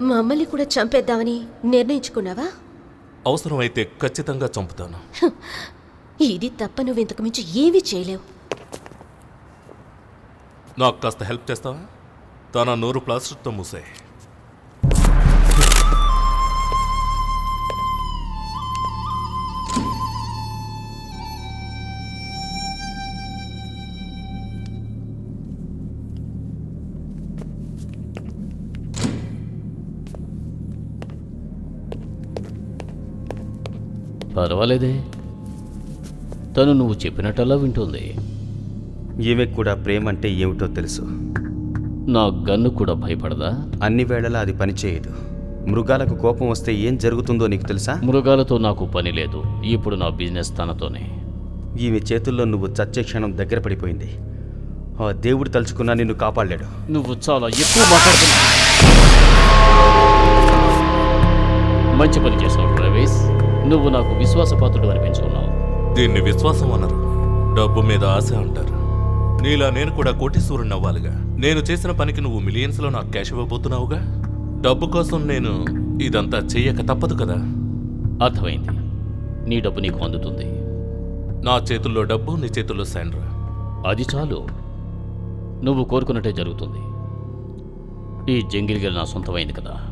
మమ్మల్ని కూడా చంపేద్దామని నిర్ణయించుకున్నావా? అవసరమైతే ఖచ్చితంగా చంపుతాను. ఇది తప్ప నువ్వు ఇంతకు మించి ఏమీ చేయలేవు. నాకు కాస్త హెల్ప్ చేస్తావా? తన నోరు ప్లాస్టిక్తో మూసే పర్వాలేదే. తను నువ్వు చెప్పినట్టల్లా వింటుంది. ఈమెకు కూడా ప్రేమ అంటే ఏమిటో తెలుసు. నా గన్ను కూడా భయపడదా? అన్ని వేళలా అది పనిచేయదు మృగాలకు కోపం వస్తే ఏం జరుగుతుందో నీకు తెలుసా? మృగాలతో నాకు పని లేదు. ఇప్పుడు నా బిజినెస్ తనతోనే. ఈమె చేతుల్లో నువ్వు చచ్చే క్షణం దగ్గర పడిపోయింది. ఆ దేవుడు తలుచుకున్నా నిన్ను కాపాడలేడు. నువ్వు చాలా ఎక్కువ మాట్లాడుతున్నావు. మంచి పని చేసావు ప్రవేశ్. నువ్వు నాకు విశ్వాసపాత్రుడు అనిపించుకున్నావు. దీన్ని విశ్వాసం అనరు. డబ్బు మీద ఆశ అంటారు. నీలా నేను కూడా కోటీశ్వరుని అవ్వాలిగా. నేను చేసిన పనికి నువ్వు మిలియన్స్లో నాకు క్యాష్ ఇవ్వబోతున్నావుగా? డబ్బు కోసం నేను ఇదంతా చెయ్యక తప్పదు కదా? అర్థమైంది. నీ డబ్బు నీకు అందుతుంది. నా చేతుల్లో డబ్బు నీ చేతుల్లో శాండ్రా. అది చాలు. నువ్వు కోరుకున్నట్టే జరుగుతుంది. ఈ జంగిల్ నా సొంతమైంది కదా.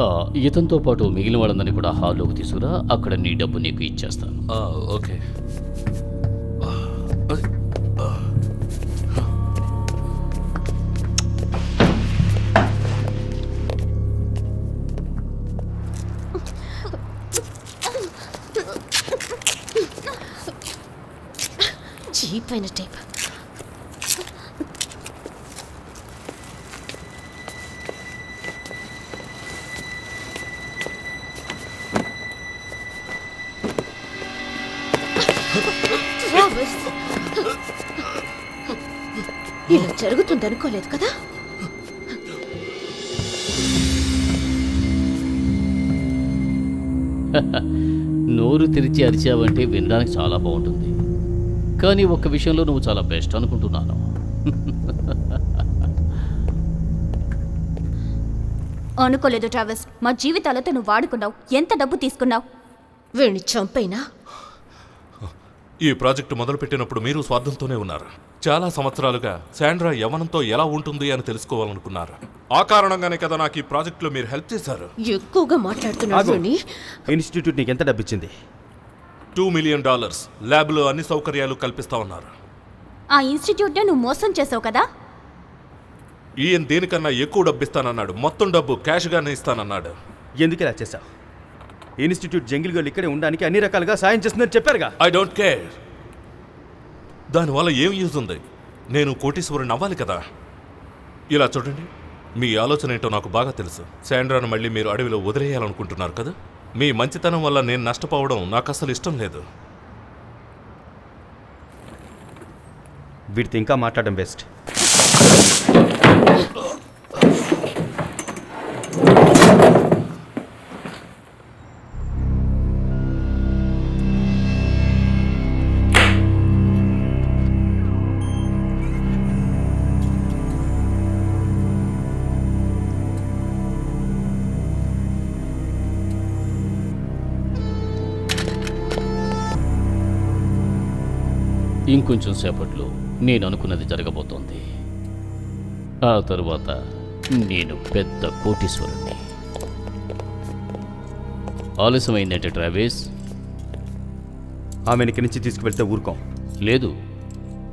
ఆ, ఇతనితో పాటు మిగిలిన వాళ్ళందరినీ కూడా హాల్లోకి తీసుకురా. అక్కడ నీ డబ్బు నీకు ఇచ్చేస్తాను. ఆ, ఓకే. చీప్ అయిన టైప్. Travis. ఇలా జరుగుతుంది అనుకోలేదు కదా? నోరు తెరిచి అరిచావంటే వినడానికి చాలా బాగుంటుంది. కానీ ఒక్క విషయంలో నువ్వు చాలా బెస్ట్ అనుకుంటున్నాను. అనుకోలేదు ట్రావెల్స్ మా జీవితాలతో నువ్వు వాడుకున్నావు. ఎంత డబ్బు తీసుకున్నావు? వీడిని చంపైనా? ఈ ప్రాజెక్టు మొదలుపెట్టినప్పుడు మీరు స్వార్థంతోనే ఉన్నారు. చాలా సంవత్సరాలుగా శాండ్రా యవనంతో ఎలా ఉంటుంది అని తెలుసుకోవాలనుకున్నారు. ఆ కారణంగానే కదా నాకు ఈ ప్రాజెక్టులో మీరు హెల్ప్ చేశారు. ఎక్కువగా మాట్లాడుతున్నాడు ఇన్స్టిట్యూట్ నీకు ఎంత డబ్బిచ్చింది? టూ మిలియన్ డాలర్స్ ల్యాబ్లో అన్ని సౌకర్యాలు కల్పిస్తా ఉన్నారు. ఆ ఇన్స్టిట్యూట్ని నువ్వు మోసం చేసావు కదా? ఈయన దేనికన్నా ఎక్కువ డబ్బు ఇస్తానన్నాడు మొత్తం డబ్బు క్యాష్గానే ఇస్తానన్నాడు. ఎందుకు ఇలా చేశావు? ఇన్స్టిట్యూట్ జంగిల్ గర్ల్ ఇక్కడే ఉండడానికి అన్ని రకాలుగా సాయం చేస్తుందని చెప్పారుగా. ఐ డోంట్ కేర్ దానివల్ల ఏం యూజ్ ఉంది? నేను కోటీశ్వరుని అవ్వాలి కదా. ఇలా చూడండి మీ ఆలోచన ఏంటో నాకు బాగా తెలుసు. శాండ్రాను మళ్ళీ మీరు అడవిలో వదిలేయాలనుకుంటున్నారు కదా? మీ మంచితనం వల్ల నేను నష్టపోవడం నాకు అసలు ఇష్టం లేదు. వీటితో ఇంకా మాట్లాడడం బెస్ట్. ఇంకొంచెం సేపట్లో నేను అనుకున్నది జరగబోతోంది. ఆ తరువాత నేను పెద్ద కోటీశ్వరుణ్ణి. ఆలస్యమైందంటే ట్రావేస్? ఆమెను ఇక్కడి నుంచి తీసుకువెళ్తే ఊరుకోం. లేదు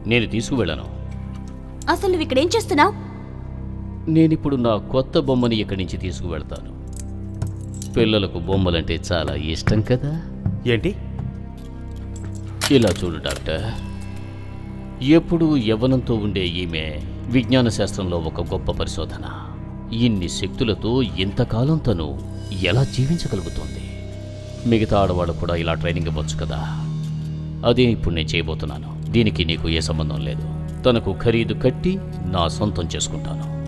నేను తీసుకువెళ్ళను. అసలు నువ్వు ఇక్కడ ఏం చేస్తున్నావు? నేనిప్పుడు నా కొత్త బొమ్మని ఇక్కడి నుంచి తీసుకువెళ్తాను. పిల్లలకు బొమ్మలంటే చాలా ఇష్టం కదా? ఏంటి? ఇలా చూడు డాక్టర్. ఎప్పుడూ యవ్వనంతో ఉండే ఈమె విజ్ఞాన శాస్త్రంలో ఒక గొప్ప పరిశోధన. ఇన్ని శక్తులతో ఇంతకాలం తను ఎలా జీవించగలుగుతుంది? మిగతా ఆడవాళ్ళు కూడా ఇలా ట్రైనింగ్ ఇవ్వచ్చు కదా? అదే ఇప్పుడు నేను చేయబోతున్నాను. దీనికి నీకు ఏ సంబంధం లేదు. తనకు ఖరీదు కట్టి నా సొంతం చేసుకుంటాను.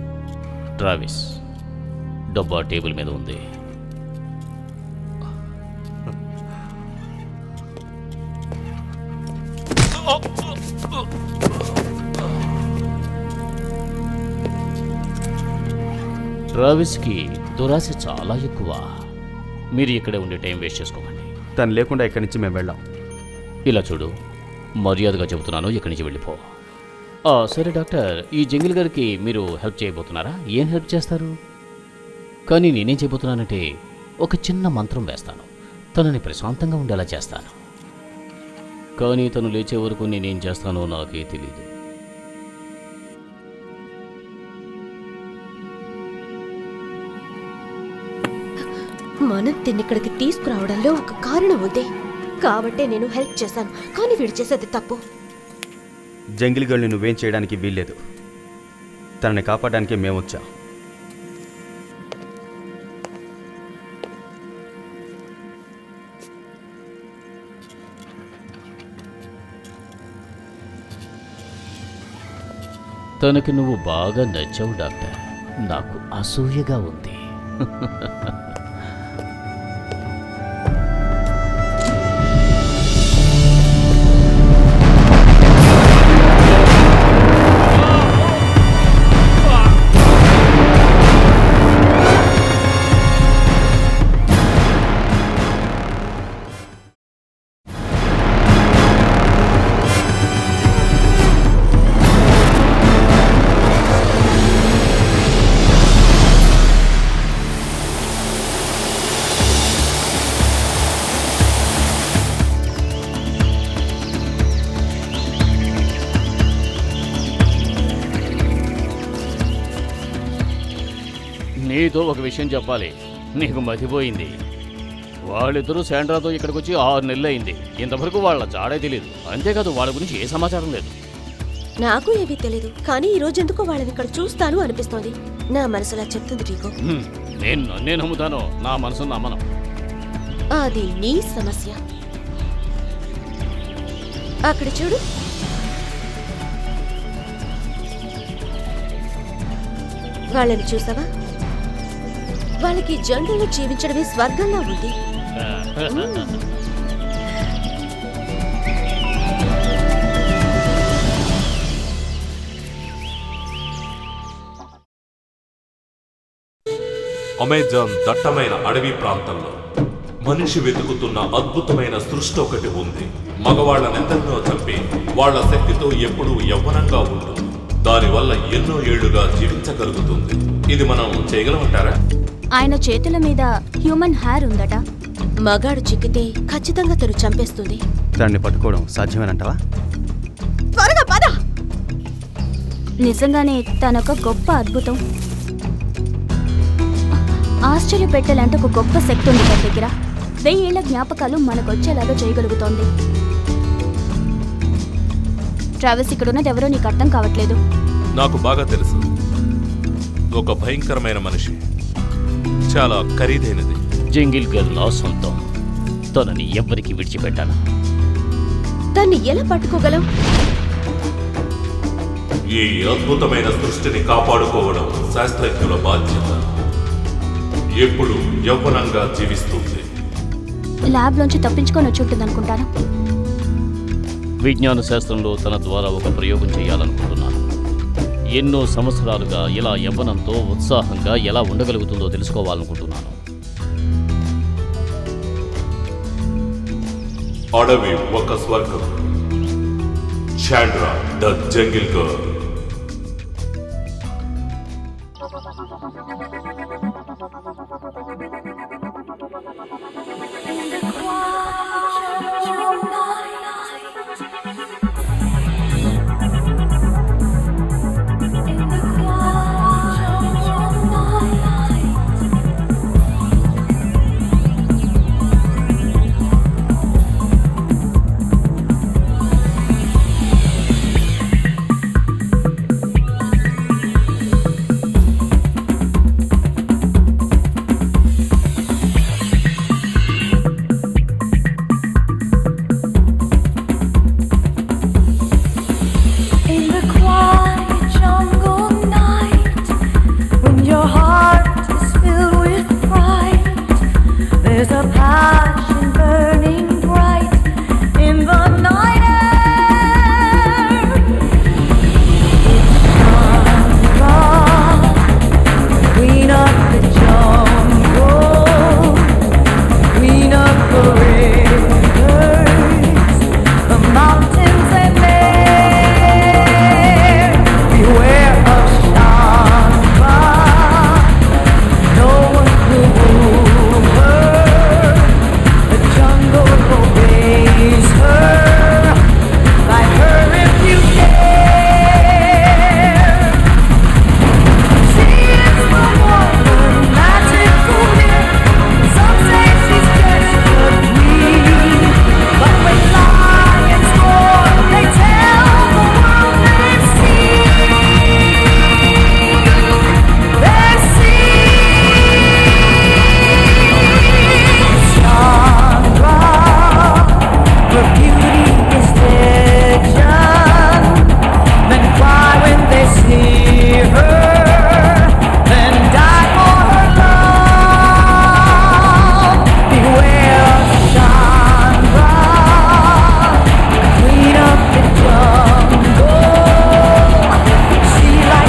ట్రావిస్ డబ్బా టేబుల్ మీద ఉంది. ట్రావెల్స్కి దురాశ చాలా ఎక్కువ. మీరు ఇక్కడే ఉండే టైం వేస్ట్ చేసుకోకండి. తను లేకుండా ఇక్కడి నుంచి మేము వెళ్ళాం. ఇలా చూడు మర్యాదగా చెబుతున్నాను ఇక్కడి నుంచి వెళ్ళిపో. సరే డాక్టర్ ఈ జంగిల్ గారికి మీరు హెల్ప్ చేయబోతున్నారా? ఏం హెల్ప్ చేస్తారు? కానీ నేనేం చేయబోతున్నానంటే ఒక చిన్న మంత్రం వేస్తాను. తనని ప్రశాంతంగా ఉండేలా చేస్తాను. కానీ తను లేచే వరకు నేనేం చేస్తానో నాకే తెలియదు మనం తిన్నిక్కడికి తీసుకురావడంలో ఒక కారణం ఉంది. కాబట్టే నేను హెల్ప్ చేశాను కానీ వీడు చేసేది తప్పు. జంగిల్ గర్ల్ని నువ్వేం చేయడానికి వీల్లేదు. తనని కాపాడడానికే మేము వచ్చాం తనకి నువ్వు బాగా నచ్చావు డాక్టర్. నాకు అసూయగా ఉంది. నీతో ఒక విషయం చెప్పాలి. నీకు మతిపోయింది. వాళ్ళిద్దరూ శాండ్రాతో ఇక్కడికి వచ్చి ఆరు నెలలు అయింది ఇంతవరకు వాళ్ళ జాడే తెలియదు అంతేకాదు వాళ్ళ గురించి ఏ సమాచారం లేదు. నాకు ఏమీ తెలీదు. కానీ ఈ రోజు ఎందుకో వాళ్ళని ఇక్కడ చూస్తాను అనిపిస్తోంది. నా మనసులా చెప్తుంది హ్మ్, నేను నన్నే నమ్ముతాను నా మనసు నమ్మను. అది నీ సమస్య. అక్కడ చూడు. వాళ్ళని చూసావా? వాళ్ళకి జంగల్లో జీవించడమే స్వర్గంలా ఉంది. అమెజాన్ దట్టమైన అడవి ప్రాంతంలో మనిషి వెతుకుతున్న అద్భుతమైన సృష్టి ఒకటి ఉంది. మగవాళ్ళనెందరినో చంపి వాళ్ళ శక్తితో ఎప్పుడూ యవ్వనంగా ఉంటుంది దానివల్ల ఎన్నో ఏళ్ళుగా జీవించగలుగుతుంది. ఇది మనం చేయగలమంటారా? ఆయన చేతుల మీద హ్యూమన్ హెయిర్ ఉందట. మగాడు చిక్కితే ఖచ్చితంగా తను చంపేస్తుంది. తనని పట్టుకోవడం సాధ్యమేనంటావా? త్వరగా పద! నిజంగానే తనొక గొప్ప అద్భుతం. ఆశ్చర్యపెట్టాలంటే ఒక గొప్ప శక్తి ఉంది తన దగ్గర. వెయ్యేళ్ళ జ్ఞాపకాలు మనకొచ్చేలాగా చేయగలుగుతోంది. ట్రావెల్స్ ఇక్కడ ఉన్నది ఎవరో నీకు అర్థం కావట్లేదు. నాకు బాగా తెలుసు. ఒక భయంకరమైన మనిషి. చాలా ఖరీదైనది. జంగిల్ గర్ల్ నా సొంతం. తనని ఎవ్వరికి విడిచిపెట్టాను. దాన్ని ఎలా పట్టుకోగలం? ఈ అద్భుతమైన సృష్టిని కాపాడుకోవడం శాస్త్రజ్ఞుల బాధ్యత. ఎప్పుడు యవ్వనంగా జీవిస్తుంది. ల్యాబ్లోంచి తప్పించుకొని వచ్చి ఉంటుంది అనుకుంటాను విజ్ఞాన శాస్త్రంలో తన ద్వారా ఒక ప్రయోగం చేయాలనుకుంటున్నాను. ఎన్నో సంవత్సరాలుగా ఇలా యవ్వనంతో ఉత్సాహంగా ఎలా ఉండగలుగుతుందో తెలుసుకోవాలనుకుంటున్నాను. అడవి ఒక స్వర్గం. Chandra the jungle girl there's a power.